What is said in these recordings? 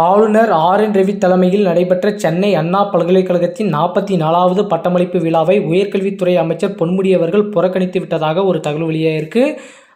ஆளுநர் R N Ravi தலைமையில் நடைபெற்ற சென்னை அண்ணா பல்கலைக்கழகத்தின் நாற்பத்தி நாலாவது பட்டமளிப்பு விழாவை உயர்கல்வித்துறை அமைச்சர் பொன்முடி அவர்கள் புறக்கணித்து விட்டதாக ஒரு தகவல் வெளியாயிருக்கு.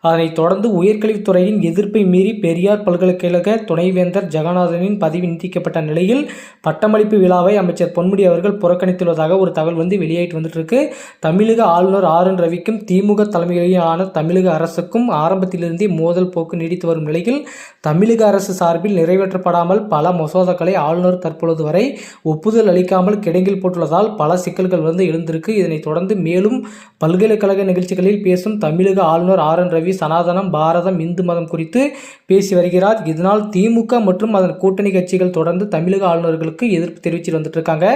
அதனைத் தொடர்ந்து உயர்கல்வித்துறையின் எதிர்ப்பை மீறி பெரியார் பல்கலைக்கழக துணைவேந்தர் ஜெகநாதனின் பதவி நீட்டிக்கப்பட்ட நிலையில் பட்டமளிப்பு விழாவை அமைச்சர் பொன்முடி அவர்கள் புறக்கணித்துள்ளதாக ஒரு தகவல் வந்து வெளியாயிட்டு வந்துட்டு இருக்கு தமிழக ஆளுநர் ஆர் என் ரவிக்கும் திமுக தலைமையிலான தமிழக அரசுக்கும் ஆரம்பத்திலிருந்தே மோதல் போக்கு நீடித்து வரும் நிலையில் தமிழக அரசு சார்பில் நிறைவேற்றப்படாமல் பல மசோதாக்களை ஆளுநர் தற்பொழுது வரை ஒப்புதல் அளிக்காமல் கிடங்கில் போட்டுள்ளதால் பல சிக்கல்கள் வந்து எழுந்திருக்கு. இதனைத் தொடர்ந்து மேலும் பல்கலைக்கழக நிகழ்ச்சிகளில் பேசும் தமிழக ஆளுநர் ஆர் என் ரவி சனாதனம் பாரதம் இந்து மதம் குறித்து பேசி வருகிறார். இதனால் திமுக மற்றும் அதன் கூட்டணி கட்சிகள் தொடர்ந்து தமிழக ஆளுநர்களுக்கு எதிர்ப்பு தெரிவித்து வந்துட்டு இருக்காங்க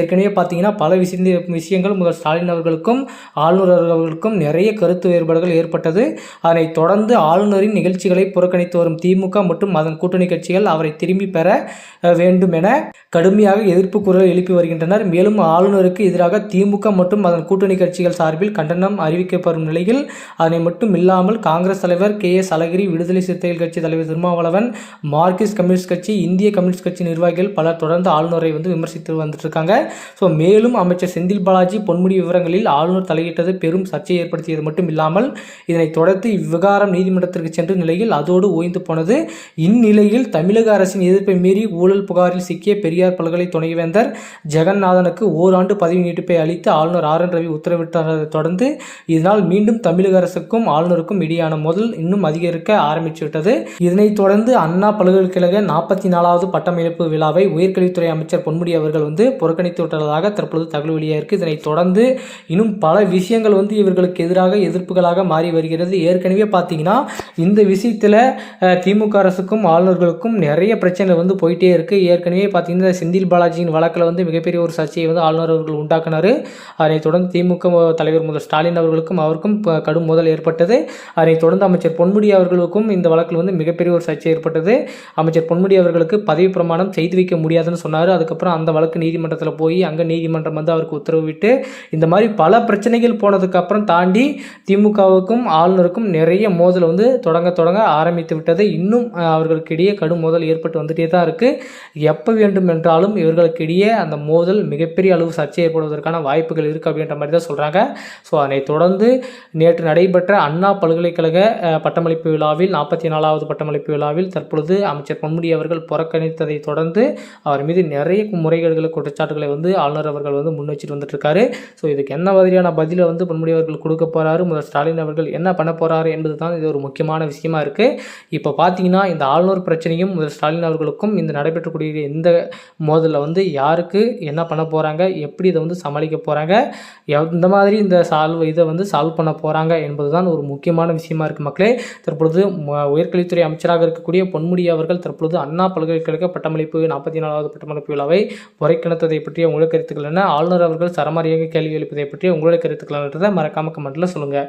ஏற்கனவே பார்த்தீங்கன்னா பல விஷய விஷயங்கள் முதல் ஸ்டாலின் அவர்களுக்கும் ஆளுநர் அவர்களுக்கும் நிறைய கருத்து வேறுபாடுகள் ஏற்பட்டது. அதனைத் தொடர்ந்து ஆளுநரின் நிகழ்ச்சிகளை புறக்கணித்து வரும் திமுக மற்றும் அதன் கூட்டணி கட்சிகள் அவரை திரும்பி பெற வேண்டும் என கடுமையாக எதிர்ப்பு குரல் எழுப்பி வருகின்றனர். மேலும் ஆளுநருக்கு எதிராக திமுக மற்றும் அதன் கூட்டணி கட்சிகள் சார்பில் கண்டனம் அறிவிக்கப்படும் நிலையில் அதனை மட்டும் இல்லாமல் காங்கிரஸ் தலைவர் கே எஸ் அழகிரி விடுதலை சிறுத்தைகள் கட்சி தலைவர் திருமாவளவன் மார்க்சிஸ்ட் கம்யூனிஸ்ட் கட்சி இந்திய கம்யூனிஸ்ட் கட்சி நிர்வாகிகள் பலர் தொடர்ந்து ஆளுநரை வந்து விமர்சித்து வந்துட்டு இருக்காங்க ஸோ மேலும் அமைச்சர் செந்தில் பாலாஜி பொன்முடி விவரங்களில் ஆளுநர் தலையிட்டது பெரும் சர்ச்சையை ஏற்படுத்தியது மட்டும் இல்லாமல் இதனைத் தொடர்ந்து இவ்விவகாரம் நீதிமன்றத்திற்கு சென்ற நிலையில் அதோடு ஓய்ந்து போனது. இந்நிலையில் தமிழக அரசின் எதிர்ப்பை மீறி ஊழல் புகாரில் சிக்கிய பெரியார் பல்கலை துணைவேந்தர் ஜெகநாதனுக்கு ஓராண்டு பதவி நீட்டிப்பை அளித்து ஆளுநர் ஆர் என் ரவி உத்தரவிட்டதை தொடர்ந்து இதனால் மீண்டும் தமிழக அரசுக்கும் ஆளுநருக்கும் வெளியான முதல் இன்னும் அதிகரிக்க ஆரம்பித்து விட்டது இதனைத் தொடர்ந்து அண்ணா பல்கலைக்கழக நாற்பத்தி நாலாவது பட்டமளிப்பு விழாவை உயர்கல்வித்துறை அமைச்சர் பொன்முடி அவர்கள் வந்து புறக்கணித்து விட்டதாக தற்பொழுது தகவல் வெளியாயிருக்கு இதனைத் தொடர்ந்து இன்னும் பல விஷயங்கள் வந்து இவர்களுக்கு எதிராக எதிர்ப்புகளாக மாறி வருகிறது. ஏற்கனவே பார்த்தீங்கன்னா இந்த விஷயத்தில் திமுக அரசுக்கும் ஆளுநர்களுக்கும் நிறைய பிரச்சனைகள் வந்து போயிட்டே இருக்குது ஏற்கனவே பார்த்தீங்கன்னா செந்தில் பாலாஜியின் வழக்கில் வந்து மிகப்பெரிய ஒரு சர்ச்சையை வந்து ஆளுநர் அவர்கள் உண்டாக்குனார். அதனைத் தொடர்ந்து திமுக தலைவர் முதல் ஸ்டாலின் அவர்களுக்கும் அவருக்கும் கடும் மோதல் ஏற்பட்டது. அதனைத் தொடர்ந்து அமைச்சர் பொன்முடி அவர்களுக்கும் இந்த வழக்கில் வந்து மிகப்பெரிய ஒரு சர்ச்சை ஏற்பட்டது. அமைச்சர் பொன்முடி அவர்களுக்கு பதவி பிரமாணம் செய்து வைக்க முடியாதுன்னு சொன்னார். அதுக்கப்புறம் அந்த வழக்கு நீதிமன்றத்தில் போய் அங்கே நீதிமன்றம் வந்து அவருக்கு உத்தரவிட்டு இந்த மாதிரி பல பிரச்சனைகள் போனதுக்கப்புறம் தாண்டி திமுகவுக்கும் ஆளுநருக்கும் நிறைய மோதல் வந்து தொடங்க தொடங்க ஆரம்பித்து விட்டது. இன்னும் அவர்களுக்கு இடையே கடும் மோதல் ஏற்பட்டு வந்துட்டே தான் இருக்குது எப்போ வேண்டும் என்றாலும் இவர்களுக்கு இடையே அந்த மோதல் மிகப்பெரிய அளவு சர்ச்சை ஏற்படுவதற்கான வாய்ப்புகள் இருக்குது அப்படின்ற மாதிரி தான் சொல்கிறாங்க ஸோ அதனை தொடர்ந்து நேற்று நடைபெற்ற அண்ணா பல்கலை பல்கலைக்கழக பட்டமளிப்பு விழாவில் நாற்பத்தி நாலாவது பட்டமளிப்பு விழாவில் தற்பொழுது அமைச்சர் பொன்முடி அவர்கள் புறக்கணித்ததை தொடர்ந்து அவர் மீது நிறைய முறைகேடுகளை குற்றச்சாட்டுகளை வந்து ஆளுநர் அவர்கள் வந்து முன் வச்சுட்டு வந்துட்டுருக்காரு. ஸோ இதுக்கு என்ன மாதிரியான பதிலை வந்து பொன்முடி அவர்கள் கொடுக்க போகிறாரு முதல் ஸ்டாலின் அவர்கள் என்ன பண்ண போகிறாரு என்பது தான் இது ஒரு முக்கியமான விஷயமா இருக்குது இப்போ பார்த்தீங்கன்னா இந்த ஆளுநர் பிரச்சனையும் முதல் ஸ்டாலின் அவர்களுக்கும் இந்த நடைபெற்றக்கூடிய இந்த மோதலில் வந்து யாருக்கு என்ன பண்ண போகிறாங்க எப்படி இதை வந்து சமாளிக்க போகிறாங்க எவ்- இந்த மாதிரி இந்த சால்வ் இதை வந்து சால்வ் பண்ண போகிறாங்க என்பது தான் ஒரு முக்கியமான விஷயமா இருக்குது மக்களே. தற்பொழுது உயர்கல்வித்துறை அமைச்சராக இருக்கக்கூடிய பொன்முடி அவர்கள் தற்பொழுது அண்ணா பல்கலைக்கழக பட்டமளிப்பு நாற்பத்தி நாலாவது பட்டமளிப்பு விழாவை புறக்கணித்ததை பற்றிய உங்களுடைய கருத்துக்கள் என்ன? ஆளுநர் அவர்கள் சரமாரியாக கேள்வி எழுப்பதை பற்றி உங்களுடைய கருத்துக்கள் என்றதை மறக்காம கமெண்ட்டில் சொல்லுங்கள்